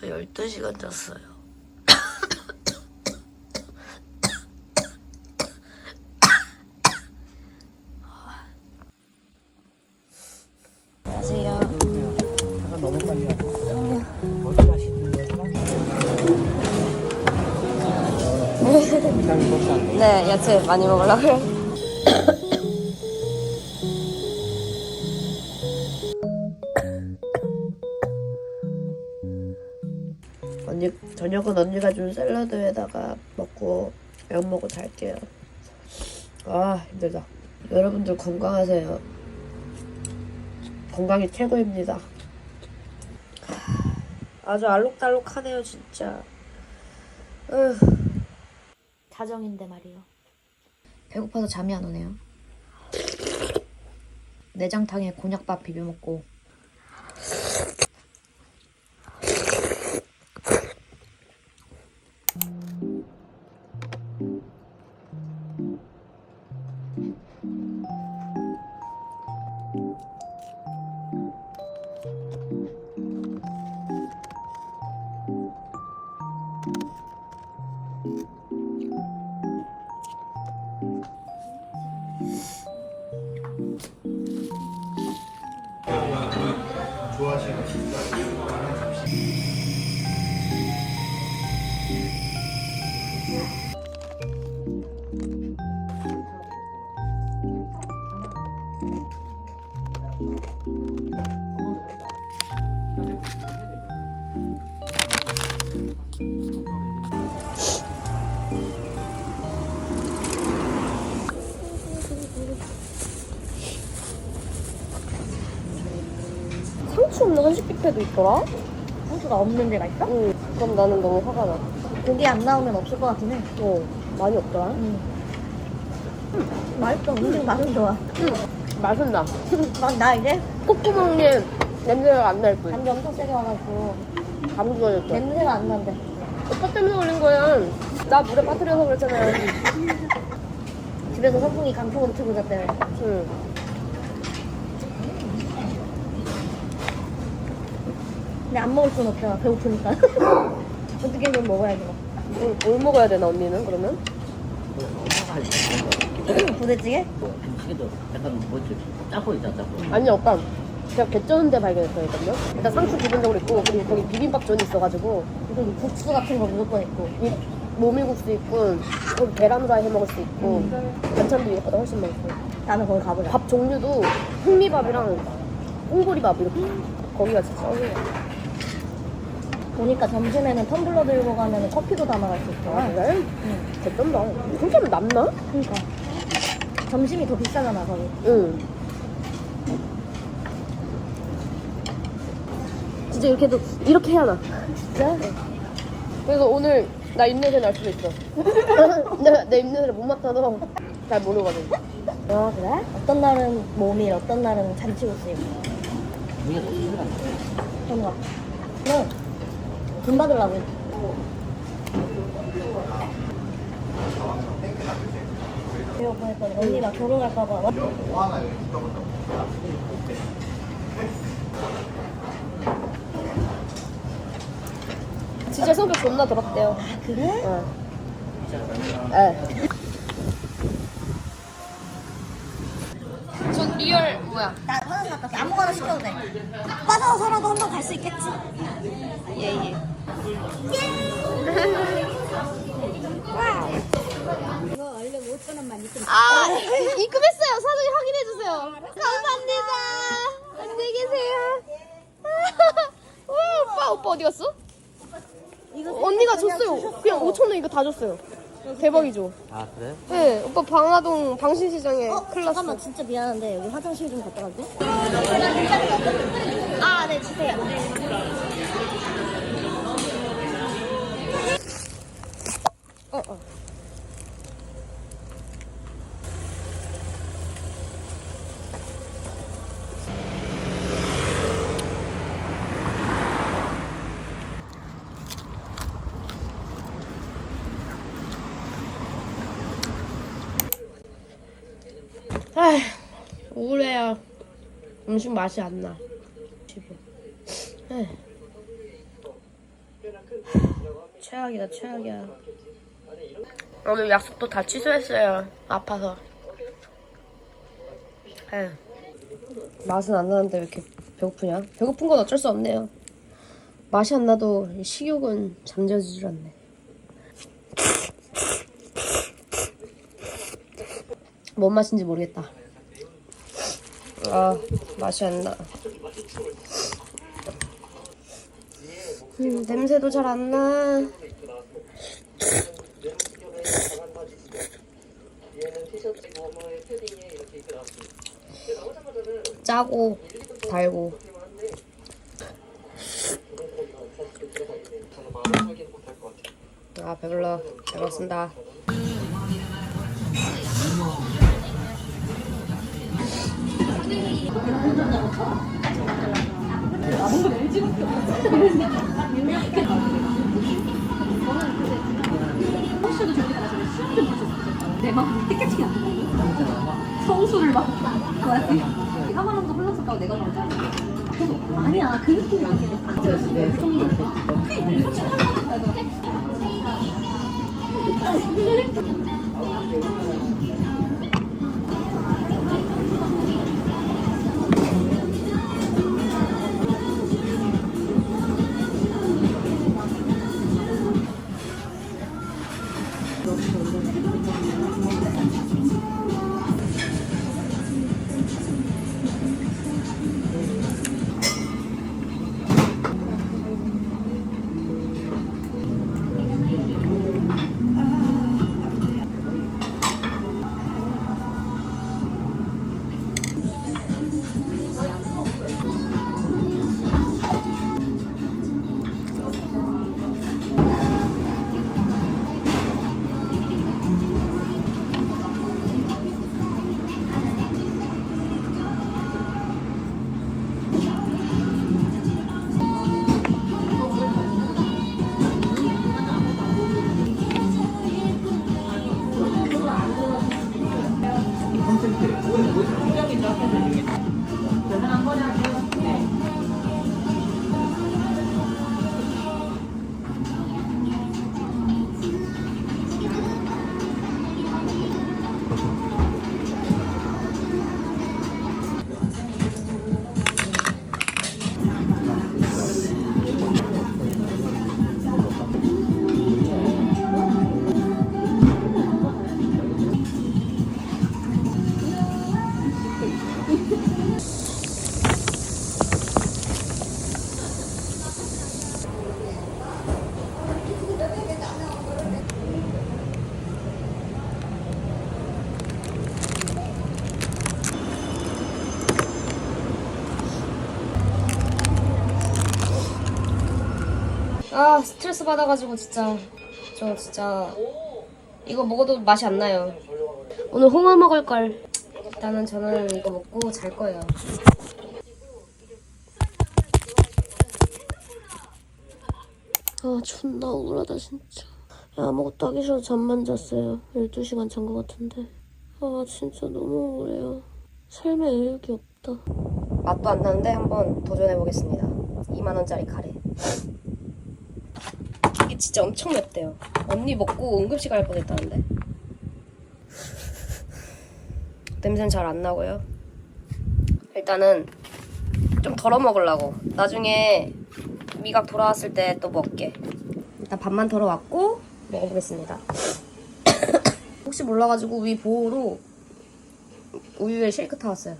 저 12시간 잤어요. 네, 야채 많이 먹으려고요. 저녁은 언니가 준 샐러드에다가 먹고 약 먹고 잘게요. 아 힘들다. 여러분들 건강하세요. 건강이 최고입니다. 아주 알록달록하네요 진짜. 으. 자정인데 말이요. 배고파서 잠이 안 오네요. 내장탕에 곤약밥 비벼 먹고 뷔페도 있더라? 상추가 없는 데가 있어? 응. 그럼 나는 너무 화가 나. 고기 안 나오면 없을 것 같긴 해. 어, 많이 없더라. 음, 맛있어. 음식 맛은 좋아. 맛은 나. 막 나 이제 콧구멍에 냄새가 안 날 뿐. 감기 엄청 세게 와가지고 감기 걸렸어. 냄새가 안 난대. 오빠 때문에 걸린 거야. 나 물에 빠뜨려서 그랬잖아요. 집에서 선풍기 강풍으로 틀고 잤대. 응. 근데 안 먹을 순 없잖아. 배고프니까. 어떻게든 먹어야지 뭐. 뭘, 뭘 먹어야 되나 언니는 그러면? 부대찌개? 음식에도 약간 뭐지? 짜고 있다, 짜고. 아니 오빠 제가 개쩌는데 발견했거든요. 일단 상추 기본적으로 있고 그리고 거기 비빔밥전이 있어가지고 그리고 국수 같은 거 무조건 있고. 이 모밀국수 있고 거기 계란 후라이 해 먹을 수 있고 반찬도 이것보다 훨씬 많고 나는 거기 가보자. 밥 종류도 흑미밥이랑 꽁보리밥 이렇게 거기가 진짜 짱이야. 보니까 점심에는 텀블러 들고 가면 커피도 담아갈 수 있더라. 아 그래? 응. 개쩐다. 하면 남나? 그러니까. 점심이 더 비싸잖아, 거기. 응. 진짜 이렇게 해도 이렇게 해야 나. 진짜? 그래서 오늘 나 입냄새 날 수도 있어. 내가 내 입냄새를 못 맡아도 잘 모르거든. 아, 그래? 어떤 날은 모밀, 어떤 날은 잔치국수 입고. 위에 또 소리가 나. 그런 거. 그럼, 돈 받으려고. 이거 보냈더니 언니가 결혼할까봐. 진짜 성격 존나 더럽대요. 아, 그래? 어. 에. 전 리얼 뭐야? 나 화장실 갔다 올게. 아무거나 시켜도 돼. 빠져서라도 한 번 갈 수 있겠지? 예예. 아 입금했어요. 사진 확인해 주세요. 감사합니다. 안녕히 계세요. 와 오빠 오빠 어디 갔어? 언니가 줬어요. 그냥 5천 원 이거 다 줬어요. 대박이죠. 아, 그래? 네 오빠 방화동 방신시장에 어, 클라스. 잠깐만 진짜 미안한데 여기 화장실 좀 갔다 갈게. 아, 네 주세요. 아, 우울해요. 음식 맛이 안 나. 에휴. 최악이다 최악이야 오늘 약속도 다 취소했어요 아파서 에휴. 맛은 안 나는데 왜 이렇게 배고프냐 배고픈 건 어쩔 수 없네요 맛이 안 나도 이 식욕은 잠재지질 않네 뭔 맛인지 모르겠다 아 맛이 안 나 음, 냄새도 잘 안 나. 짜고 달고. 아 배불러. 잘 먹습니다. 내맘 티켓팅이 안 돼. 성수를 막 뭐야지? 하마랑도 흘렀을까 내가 먼저 아니야 그 느낌이 아니야. 그 정도. 아 네. 스트레스 받아가지고 진짜 저 진짜 이거 먹어도 맛이 안 나요. 오늘 홍어 먹을 걸. 일단은 저는 이거 먹고 잘 거예요. 아 존나 우울하다 진짜. 야, 아무것도 하기 싫어서 잠만 잤어요. 12시간 잔 것 같은데. 아 진짜 너무 우울해요. 삶에 의욕이 없다. 맛도 안 나는데 한번 도전해보겠습니다. 2만원짜리 카레. 진짜 엄청 맵대요. 언니 먹고 응급실 갈 뻔했다는데. 냄새는 잘 안 나고요. 일단은 좀 덜어 먹으려고. 나중에 미각 돌아왔을 때 또 먹게. 일단 밥만 덜어 왔고 먹어보겠습니다. 혹시 몰라가지고 위 보호로 우유에 쉐이크 타왔어요.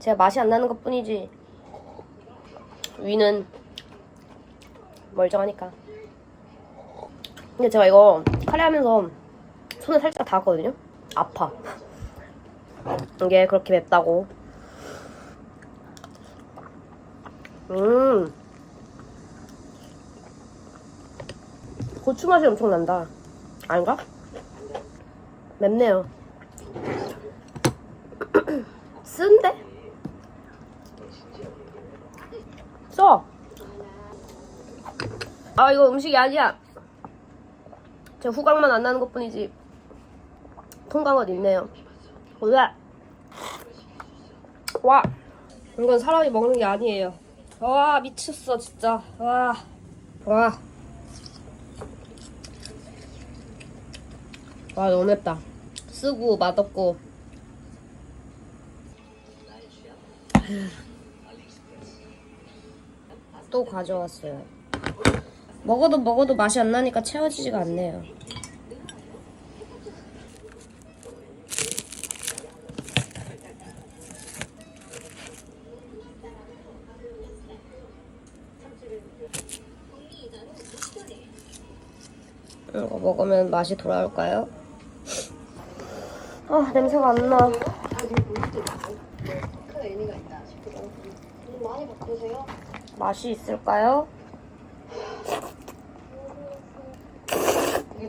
제가 맛이 안 나는 것 뿐이지 위는 멀쩡하니까. 근데 제가 이거 카레 하면서 손을 살짝 닿았거든요. 아파. 이게 그렇게 맵다고. 음. 고추 맛이 엄청 난다. 아닌가? 맵네요. 쓴데? 써. 아 이거 음식이 아니야. 제 후각만 안 나는 것 뿐이지 통감은 있네요. 왜? 와 이건 사람이 먹는 게 아니에요. 와 미쳤어 진짜. 와 와. 와 너무 맵다. 쓰고 맛없고. 또 가져왔어요. 먹어도 먹어도 맛이 안 나니까 채워지지가 않네요. 이거 먹으면 맛이 돌아올까요? 아 냄새가 안 나. 맛이 있을까요?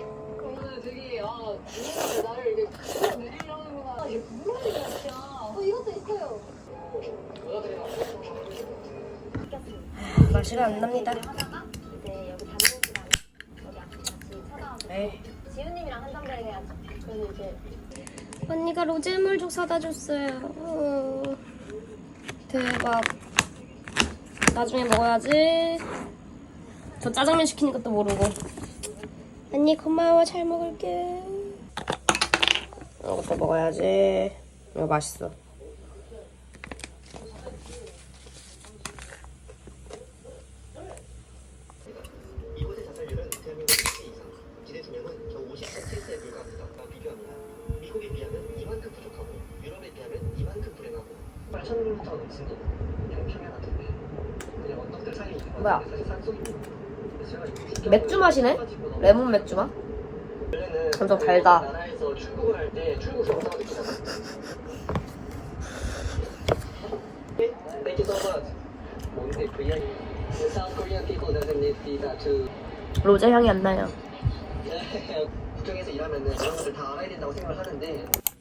요. 오늘 되게, 아, 누군가 나를 이렇게 끌어내리려는구나. 이게 뭐야, 이게 진짜. 어, 이것도 있어요. 맛이 안 납니다. 이제 여기 시간 여기 앞에 같이 찾아와서 에이. 지훈님이랑 한 담배 해야지. 저는 이제 언니가 로제물 죽 사다 줬어요. 어, 대박. 나중에 먹어야지. 저 짜장면 시키는 것도 모르고. 언니 고마워 잘 먹을게. 이것도 먹어야지. 이거 맛있어. 뭐야? 맥주 맛이네? 레몬 맥주 맛? 엄청 달다. 로제 향이 안 나요.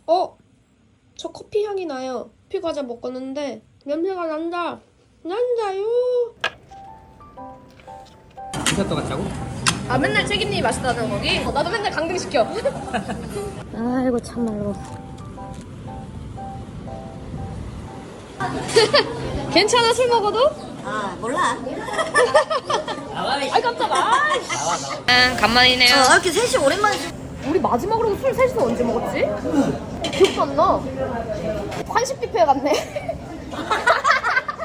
어? 저 커피 향이 나요. 커피 과자 먹었는데 냄새가 난다. 난다요. 디저트 같자고? 아 맨날 책임님이 맛있다는 거기? 어, 나도 맨날 강등 시켜. 아이고 참말로. 괜찮아 술 먹어도? 아 몰라. 아이 깜짝아. 아, 간만이네요. 어, 이렇게 셋이 오랜만에 좀. 우리 마지막으로 술 셋이서 언제 먹었지? 기억도 안 나. 환식 뷔페 갔네.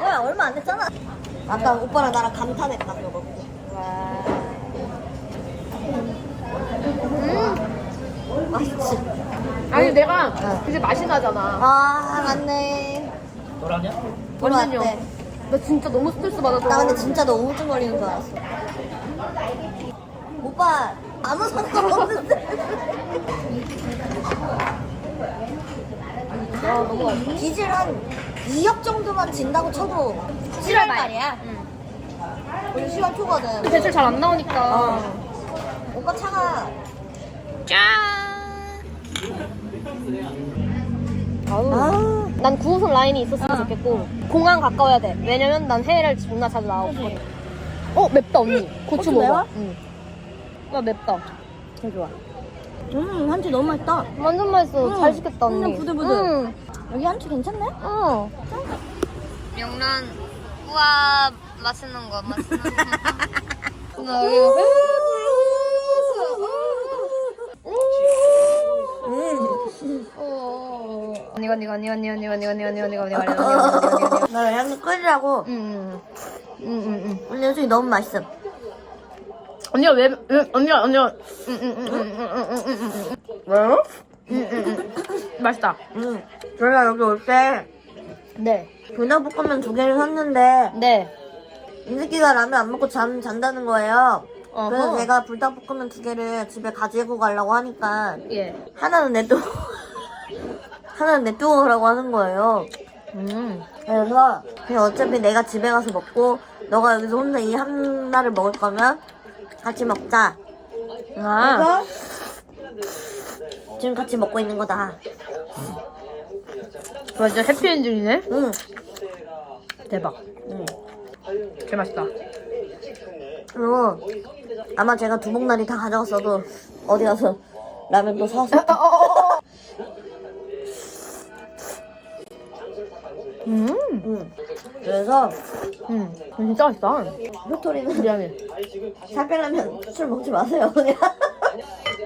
뭐야 얼마 안 됐잖아. 아까 오빠랑 나랑 감탄했다 그거. 와. 음. 맛있지. 아니 내가 이제 맛이 나잖아. 아 맞네. 너라냐? 완전요. 돼. 나 진짜 너무 스트레스 받아서. 나 근데 진짜 너 우울증 걸리는 줄 알았어. 오빠 아무 상관 없는데. 와 너무 맛있어. 빚을 한 2억 정도만 진다고 쳐도 7월 말이야. 우리 10월 초거든. 대출 잘 안 나오니까. 어. 오빠 차가 짠. 아, 난 9호선 라인이 있었으면 좋겠고 공항 가까워야 돼. 왜냐면 난 해외를 존나 자주 나오거든. 어 맵다 언니. 고추 고추 먹어. 매워? 응. 나 맵다. 개 좋아. 음 한치 너무 맛있다. 완전 맛있어. 응. 잘 시켰다 언니. 그냥 부들부들. 응. 여기 한치 괜찮네? 어. 명란. 우와 맛있는 거 맛있는 거. 나 여기 언니 언니 언니 언니 언니 언니 언니 언니 언니 언니 언니 언니 언니. 나 양념 끓이라고. 응. 응, 응, 응. 오늘 요즘이 너무 맛있어. 언니가 왜, 응, 언니가, 언니가, 응, 응, 응, 응, 응, 응, 응, 응, 응. 왜요? 응, 응, 응. 맛있다. 응. 저희가 여기 올 때 네. 불닭볶음면 두 개를 샀는데 네. 인숙이가 라면 안 먹고 잠 잔다는 거예요. 그래서 어허. 제가 불닭볶음면 두 개를 집에 가지고 가려고 하니까 예. 하나는 냅두고 하나는 냅두고 가라고 하는 거예요. 음. 그래서 그냥 어차피 내가 집에 가서 먹고 너가 여기서 혼자 이 하나를 먹을 거면 같이 먹자. 아. 그래서 지금 같이 먹고 있는 거다. 와 진짜 해피엔딩이네. 응. 대박. 응. 개 맛있다. 그리고 아마 제가 두목날이 다 가져갔어도 어디 가서 라면 또 사왔을 때. 음, 응. 그래서 음, 진짜 맛있다. 효토리는 미안해. 살 빼려면 술 먹지 마세요 그냥.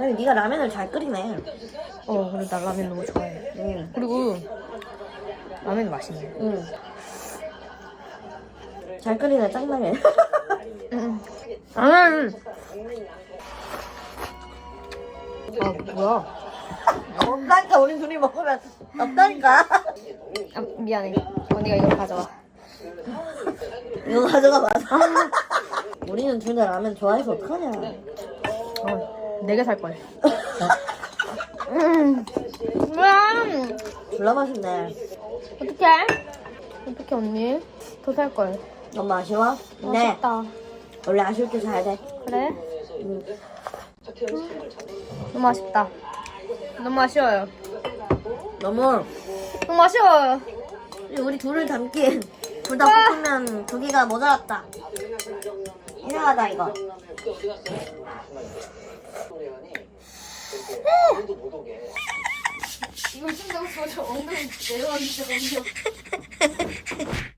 아니 네가 라면을 잘 끓이네. 어, 그래 나 라면 너무 좋아해. 응. 그리고 라면이 맛있네. 응. 잘 끓이네 짱나게. 음. 아, 아 뭐야? 없다니까 우리 둘이 먹으면 없다니까. 아, 미안해. 언니가 이걸 가져와. 이거 가져가 맞아. 우리는 둘 다 라면 좋아해서 어떡하냐. 어, 네개 살 걸. 음, 음, 졸라 맛있네. 어떡해? 어떡해 언니? 더 살 걸. 너무 아쉬워? 네. 아쉽다. 원래 아쉬울 때잘 돼. 그래? 응. 너무 아쉽다. 너무 아쉬워요. 너무 너무 아쉬워요. 우리 둘을 담긴 둘다 붙으면 두 개가 모자랐다. 이상하다 이거. 이걸 쓴다고 저 엉덩이 내려왔는데